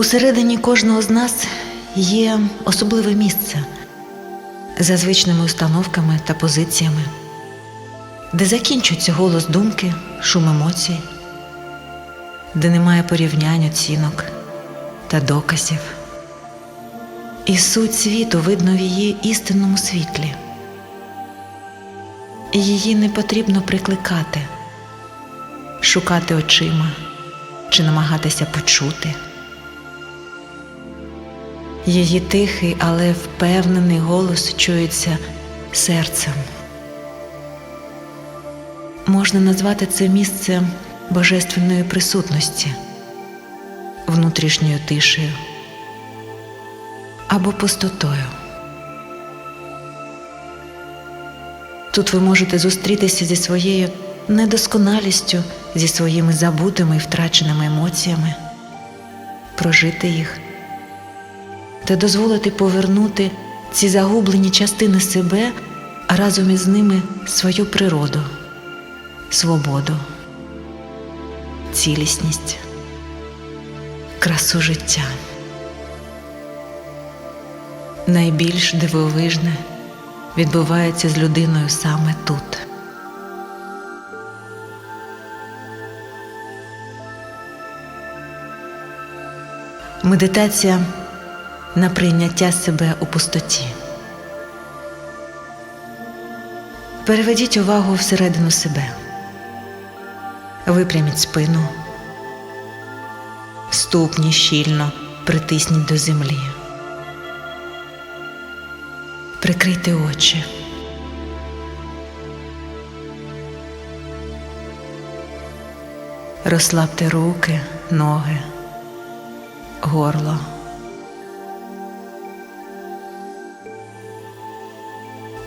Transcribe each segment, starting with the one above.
Усередині кожного з нас є особливе місце за звичними установками та позиціями, де закінчується голос думки, шум емоцій, де немає порівнянь, оцінок та доказів. І суть світу видно в її істинному світлі. Її не потрібно прикликати, шукати очима чи намагатися почути. Її тихий, але впевнений голос чується серцем. Можна назвати це місце божественної присутності, внутрішньою тишею або пустотою. Тут ви можете зустрітися зі своєю недосконалістю, зі своїми забутими і втраченими емоціями, прожити їх та дозволити повернути ці загублені частини себе, а разом із ними свою природу, свободу, цілісність, красу життя. Найбільш дивовижне відбувається з людиною саме тут. Медитація на прийняття себе у пустоті. Переведіть увагу всередину себе. Випряміть спину, ступні щільно притисніть до землі. Прикрийте очі. Розслабте руки, ноги, горло.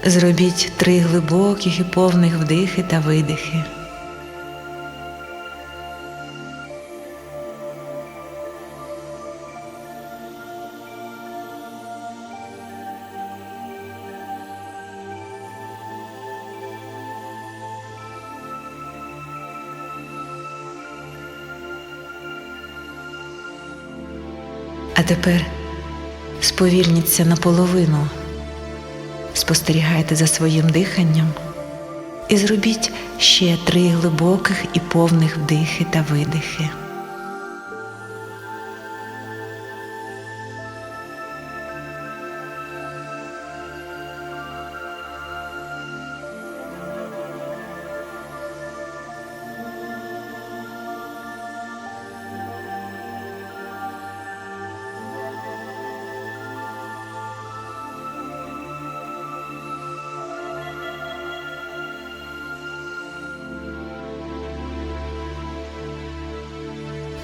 Зробіть три глибоких і повних вдихи та видихи. А тепер сповільніться наполовину. Спостерігайте за своїм диханням і зробіть ще три глибоких і повних вдихи та видихи.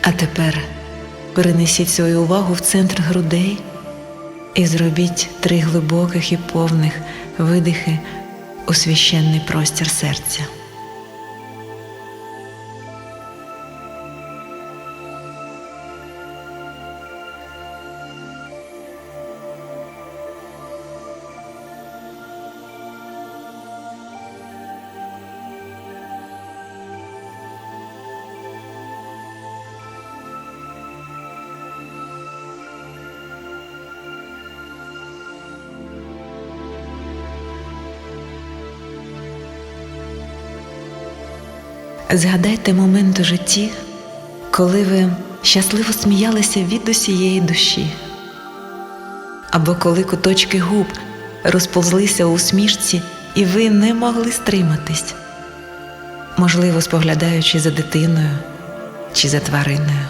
А тепер перенесіть свою увагу в центр грудей і зробіть три глибоких і повних видихи у священний простір серця. Згадайте момент у житті, коли ви щасливо сміялися від усієї душі, або коли куточки губ розповзлися у усмішці, і ви не могли стриматись, можливо, споглядаючи за дитиною чи за твариною.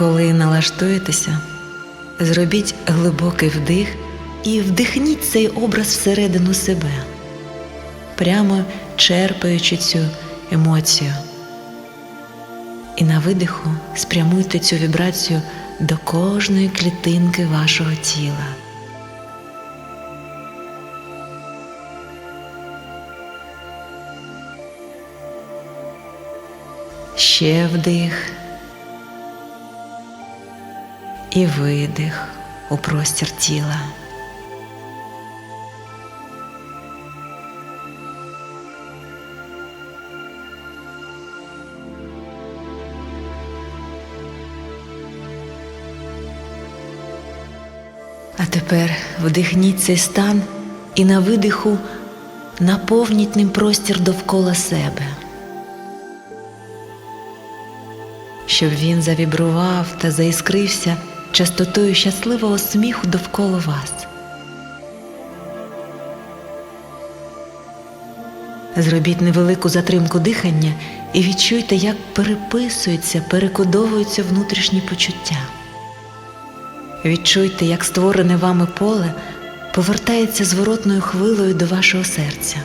Коли налаштуєтеся, зробіть глибокий вдих і вдихніть цей образ всередину себе, прямо черпаючи цю емоцію. І на видиху спрямуйте цю вібрацію до кожної клітинки вашого тіла. Ще вдих і видих у простір тіла. А тепер вдихніть цей стан і на видиху наповніть ним простір довкола себе, щоб він завібрував та заіскрився частотою щасливого сміху довкола вас. Зробіть невелику затримку дихання і відчуйте, як переписуються, перекодовуються внутрішні почуття. Відчуйте, як створене вами поле повертається зворотною хвилею до вашого серця.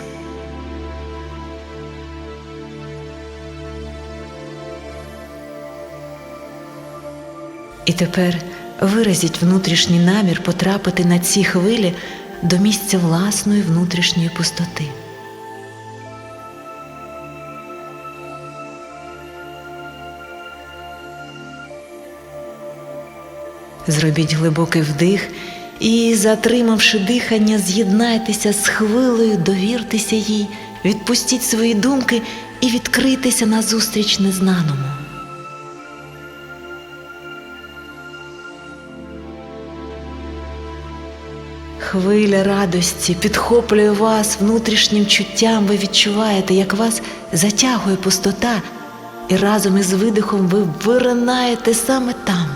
І тепер виразіть внутрішній намір потрапити на ці хвилі до місця власної внутрішньої пустоти. Зробіть глибокий вдих і, затримавши дихання, з'єднайтеся з хвилею, довіртеся їй, відпустіть свої думки і відкритися назустріч незнаному. Хвиля радості підхоплює вас внутрішнім чуттям. Ви відчуваєте, як вас затягує пустота, і разом із видихом ви виринаєте саме там,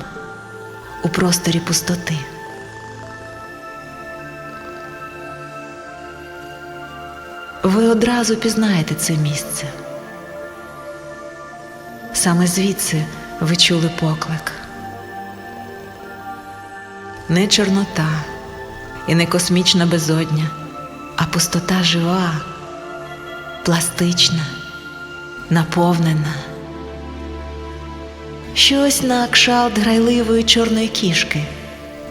у просторі пустоти. Ви одразу пізнаєте це місце. Саме звідси ви чули поклик. Не чорнота і не космічна безодня, а пустота жива, пластична, наповнена. Щось на кшалт грайливої чорної кішки,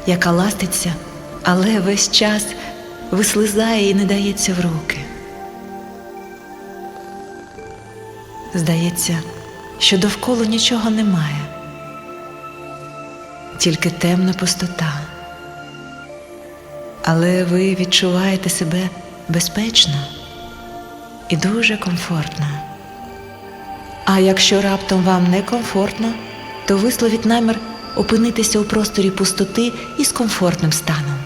яка ластиться, але весь час вислизає і не дається в руки. Здається, що довкола нічого немає, тільки темна пустота. Але ви відчуваєте себе безпечно і дуже комфортно. А якщо раптом вам некомфортно, то висловіть намір опинитися у просторі пустоти із комфортним станом.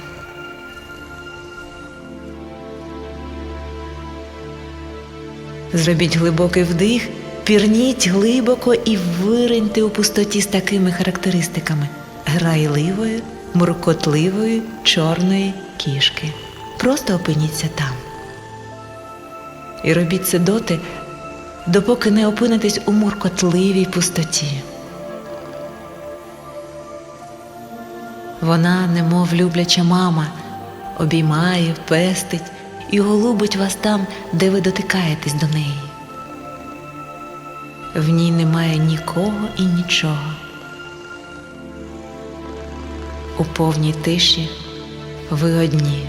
Зробіть глибокий вдих, пірніть глибоко і вириньте у пустоті з такими характеристиками грайливої, муркотливої чорної кішки. Просто опиніться там. І робіть це доти, допоки не опинитесь у муркотливій пустоті. Вона, немов любляча мама, обіймає, пестить і голубить вас там, де ви дотикаєтесь до неї. В ній немає нікого і нічого. У повній тиші ви одні,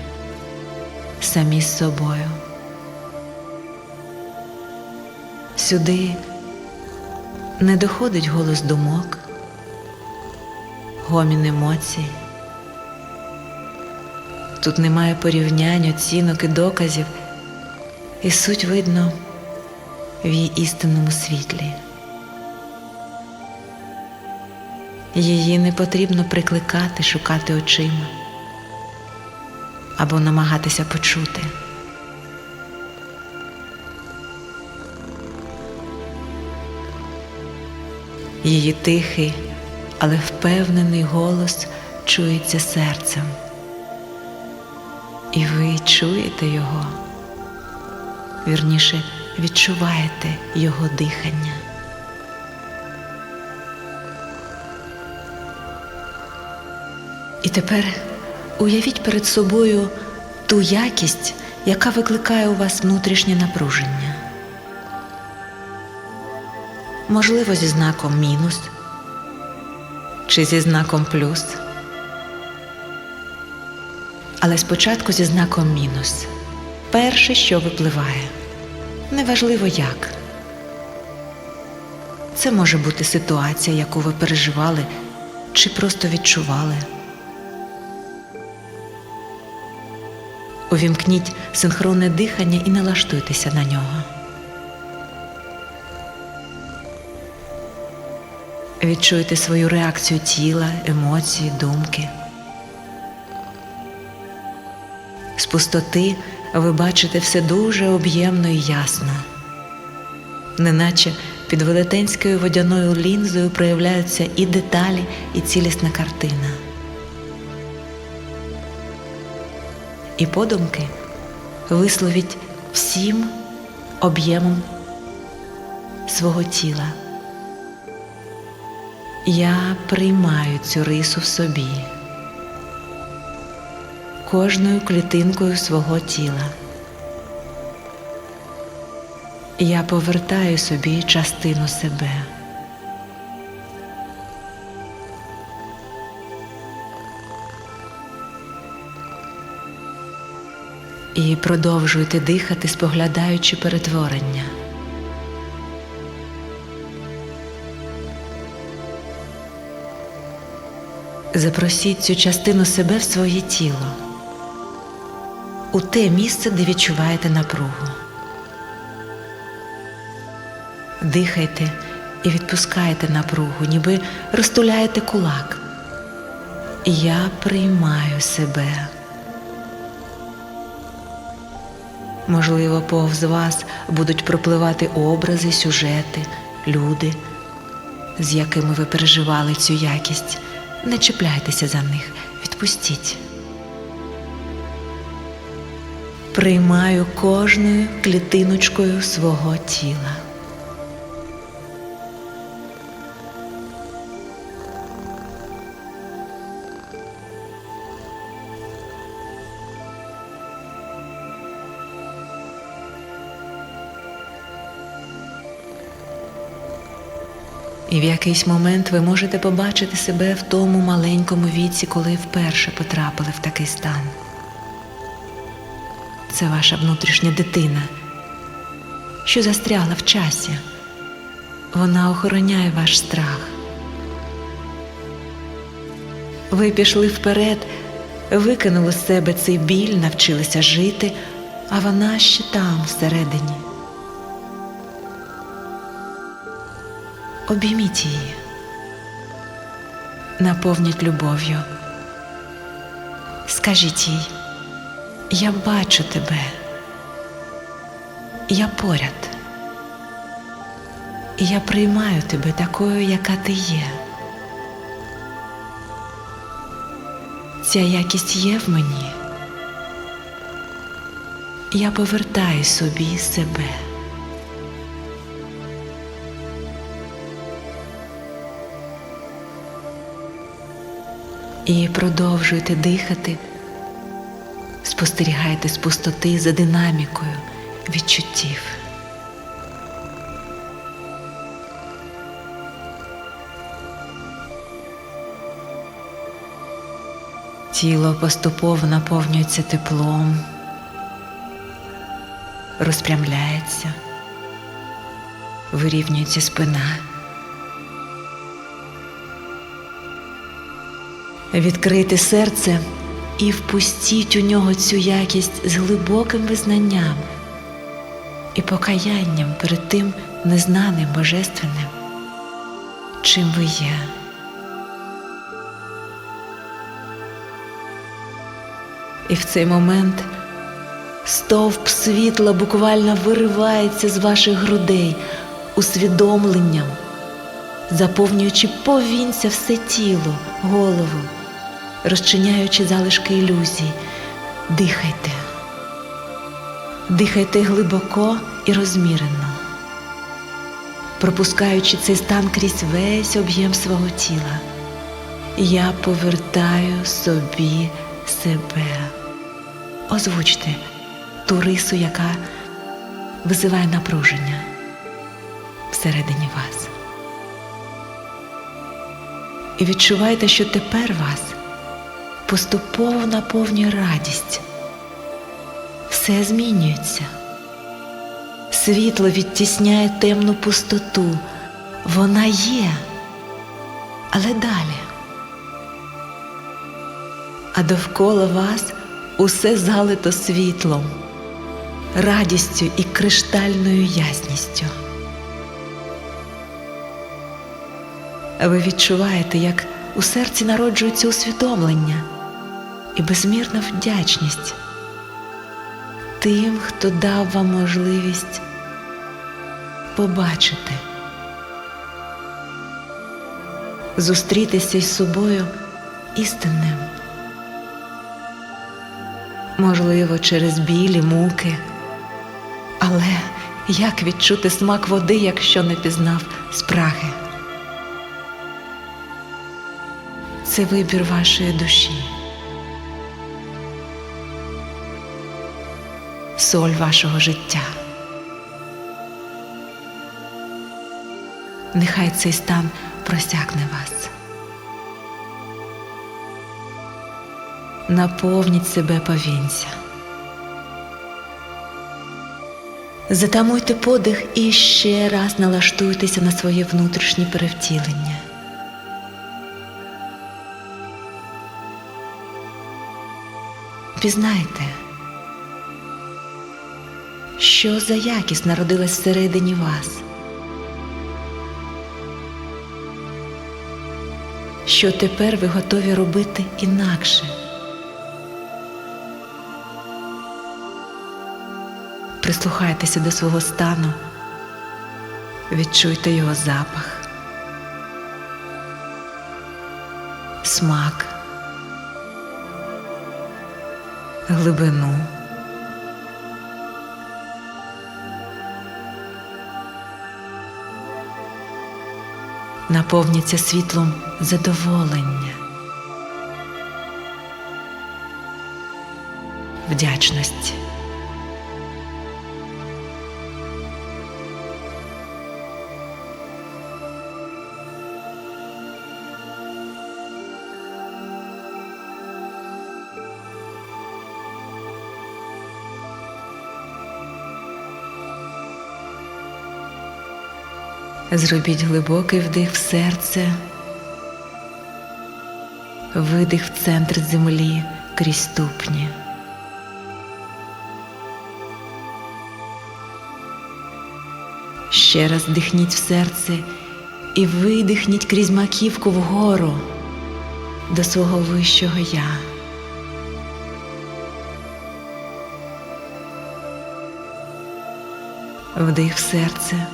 самі з собою. Сюди не доходить голос думок, гомін емоцій. Тут немає порівнянь, оцінок і доказів, і суть видно в її істинному світлі. Її не потрібно прикликати, шукати очима або намагатися почути. Її тихий, але впевнений голос чується серцем. І ви чуєте його, вірніше відчуваєте його дихання. Тепер уявіть перед собою ту якість, яка викликає у вас внутрішнє напруження. Можливо, зі знаком мінус чи зі знаком плюс. Але спочатку зі знаком мінус. Перше, що випливає, неважливо як. Це може бути ситуація, яку ви переживали чи просто відчували. Увімкніть синхронне дихання і налаштуйтеся на нього. Відчуйте свою реакцію тіла, емоції, думки. З пустоти ви бачите все дуже об'ємно і ясно, неначе під велетенською водяною лінзою проявляються і деталі, і цілісна картина. І подумки висловіть всім об'ємом свого тіла. Я приймаю цю рису в собі, кожною клітинкою свого тіла. Я повертаю собі частину себе. І продовжуйте дихати, споглядаючи перетворення. Запросіть цю частину себе в своє тіло, у те місце, де відчуваєте напругу. Дихайте і відпускайте напругу, ніби розтуляєте кулак. Я приймаю себе. Можливо, повз вас будуть пропливати образи, сюжети, люди, з якими ви переживали цю якість. Не чіпляйтеся за них, відпустіть. Приймаю кожною клітиночкою свого тіла. І в якийсь момент ви можете побачити себе в тому маленькому віці, коли вперше потрапили в такий стан. Це ваша внутрішня дитина, що застрягла в часі. Вона охороняє ваш страх. Ви пішли вперед, викинули з себе цей біль, навчилися жити, а вона ще там всередині. Обійміть її, наповніть любов'ю. Скажіть їй, я бачу тебе, я поряд, я приймаю тебе такою, яка ти є. Ця якість є в мені. Я повертаю собі себе. І продовжуйте дихати, спостерігайте з пустоти за динамікою відчуттів. Тіло поступово наповнюється теплом, розпрямляється, вирівнюється спина. Відкрийте серце і впустіть у нього цю якість з глибоким визнанням і покаянням перед тим незнаним божественним, чим ви є. І в цей момент стовп світла буквально виривається з ваших грудей усвідомленням, заповнюючи повінця все тіло, голову розчиняючи залишки ілюзій, дихайте, дихайте глибоко і розмірено, пропускаючи цей стан крізь весь об'єм свого тіла. Я повертаю собі себе. Озвучте ту рису, яка визиває напруження всередині вас. І відчувайте, що тепер вас поступово наповнює радість. Все змінюється. Світло відтісняє темну пустоту. Вона є, але далі. А довкола вас усе залито світлом, радістю і криштальною ясністю. Ви відчуваєте, як у серці народжується усвідомлення і безмірна вдячність тим, хто дав вам можливість побачити, зустрітися із собою істинним. Можливо, через білі муки. Але як відчути смак води, якщо не пізнав спраги? Це вибір вашої душі. Соль вашого життя. Нехай цей стан просякне вас. Наповніть себе повінця. Затамуйте подих і ще раз налаштуйтеся на своє внутрішнє перевтілення. Пізнайте, що за якість народилась всередині вас, що тепер ви готові робити інакше. Прислухайтеся до свого стану, відчуйте його запах, смак, глибину. Наповніться світлом задоволення, вдячності. Зробіть глибокий вдих в серце, видих в центр землі крізь ступні. Ще раз вдихніть в серце і видихніть крізь маківку вгору до свого вищого я. Вдих в серце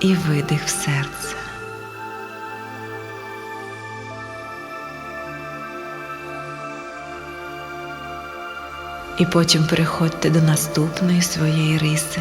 і видих в серце. І потім переходьте до наступної своєї риси.